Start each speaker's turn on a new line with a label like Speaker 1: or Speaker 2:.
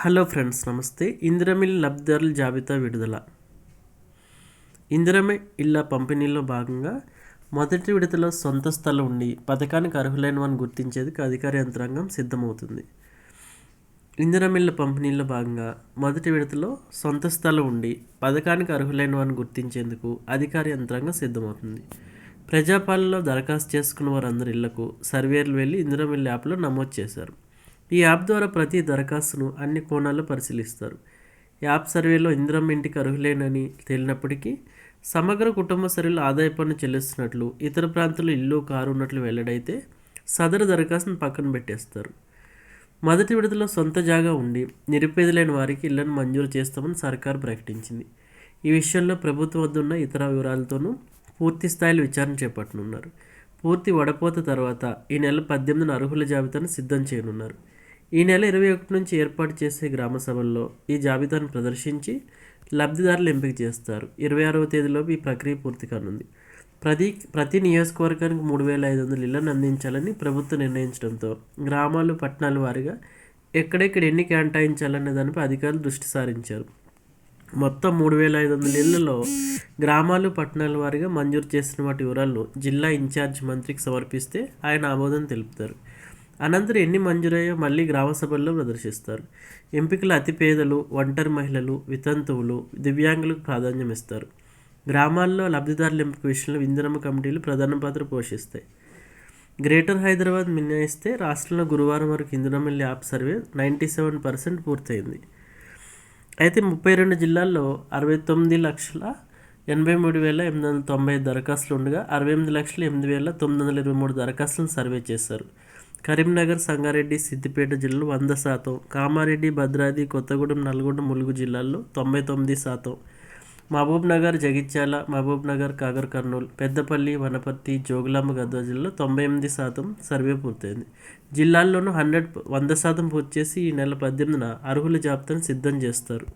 Speaker 1: Hello friends నమస్తే. ఇందిరమిల్ లబ్ధిదారుల జాబితా విడుదల. ఇందిరమే ఇళ్ళ పంపిణీలో భాగంగా మొదటి విడతలో సొంత స్థలం ఉండి పథకానికి అర్హులైన వారిని గుర్తించేందుకు అధికార యంత్రాంగం సిద్ధమవుతుంది. ఇందిరమిళ్ళ పంపిణీలో భాగంగా మొదటి విడతలో సొంత స్థలం ఉండి పథకానికి అర్హులైన వారిని గుర్తించేందుకు అధికార యంత్రాంగం సిద్ధమవుతుంది. ప్రజాపాలనలో దరఖాస్తు చేసుకున్న వారందరి ఇళ్ళకు సర్వేర్లు వెళ్ళి ఇందిరమిల్ యాప్లో నమోదు చేశారు. ఈ యాప్ ద్వారా ప్రతి దరఖాస్తును అన్ని కోణాల్లో పరిశీలిస్తారు. యాప్ సర్వేలో ఇందిరమ్మ ఇంటికి అర్హులేనని తేలినప్పటికీ సమగ్ర కుటుంబ సర్వేలో ఆదాయ పన్ను చెల్లిస్తున్నట్లు ఇతర ప్రాంతాల్లో ఇల్లు కారు ఉన్నట్లు వెల్లడైతే సదరు దరఖాస్తును పక్కన పెట్టేస్తారు. మొదటి విడతలో సొంత జాగా ఉండి నిరుపేదలైన వారికి ఇళ్ళను మంజూరు చేస్తామని సర్కారు ప్రకటించింది. ఈ విషయంలో ప్రభుత్వం వద్ద ఉన్న ఇతర వివరాలతోనూ పూర్తి స్థాయిలో విచారణ చేపట్టనున్నారు. పూర్తి వడపోత తర్వాత ఈ నెల పద్దెనిమిదిన అర్హుల జాబితాను సిద్ధం చేయనున్నారు. ఈ నెల ఇరవై ఒకటి నుంచి ఏర్పాటు చేసే గ్రామ సభల్లో ఈ జాబితాను ప్రదర్శించి లబ్ధిదారులు ఎంపిక చేస్తారు. ఇరవై ఆరవ తేదీలోపు ఈ ప్రక్రియ పూర్తి కానుంది. ప్రతి ప్రతి నియోజకవర్గానికి మూడు వేల ఐదు వందల ఇళ్ళను అందించాలని ప్రభుత్వం నిర్ణయించడంతో గ్రామాలు పట్టణాల వారీగా ఎక్కడెక్కడ ఎన్ని కేటాయించాలనే దానిపై అధికారులు దృష్టి సారించారు. మొత్తం మూడు వేల ఐదు వందల ఇళ్ళలో గ్రామాలు పట్టణాల వారీగా మంజూరు చేసిన వాటి వివరాలను జిల్లా ఇన్ఛార్జ్ మంత్రికి సమర్పిస్తే ఆయన ఆమోదం తెలుపుతారు. అనంతరం ఎన్ని మంజూరయ్యో మళ్ళీ గ్రామ సభల్లో ప్రదర్శిస్తారు. ఎంపికలు అతి పేదలు ఒంటరి మహిళలు వితంతువులు దివ్యాంగులకు ప్రాధాన్యం ఇస్తారు. గ్రామాల్లో లబ్ధిదారుల ఎంపిక విషయంలో విందనమ్మ కమిటీలు ప్రధాన పాత్ర పోషిస్తాయి. గ్రేటర్ హైదరాబాద్ మినహాయిస్తే రాష్ట్రంలో గురువారం వరకు ఇందిరమిల్లి app survey ninety seven percent పూర్తయింది. అయితే ముప్పై రెండు జిల్లాల్లో అరవై తొమ్మిది లక్షల ఎనభై మూడు వేల ఎనిమిది వందల తొంభై దరఖాస్తులు ఉండగా అరవై ఎనిమిది లక్షల ఎనిమిది వేల తొమ్మిది వందల ఇరవై మూడు దరఖాస్తులను సర్వే చేశారు. కరీంనగర్ సంగారెడ్డి సిద్దిపేట జిల్లాలో వంద శాతం. కామారెడ్డి భద్రాద్రి కొత్తగూడెం నల్గొండ ములుగు జిల్లాల్లో తొంభై తొమ్మిది శాతం. మహబూబ్నగర్ జగిత్యాల మహబూబ్నగర్ కాగర్ కర్నూలు పెద్దపల్లి వనపర్తి జోగులాంబ గద్వాల జిల్లాలో తొంభై ఎనిమిది శాతం సర్వే పూర్తయింది. జిల్లాల్లోనూ హండ్రెడ్ వంద శాతం పూర్తి చేసి ఈ నెల పద్దెనిమిదిన అర్హుల జాబితాను సిద్ధం చేస్తారు.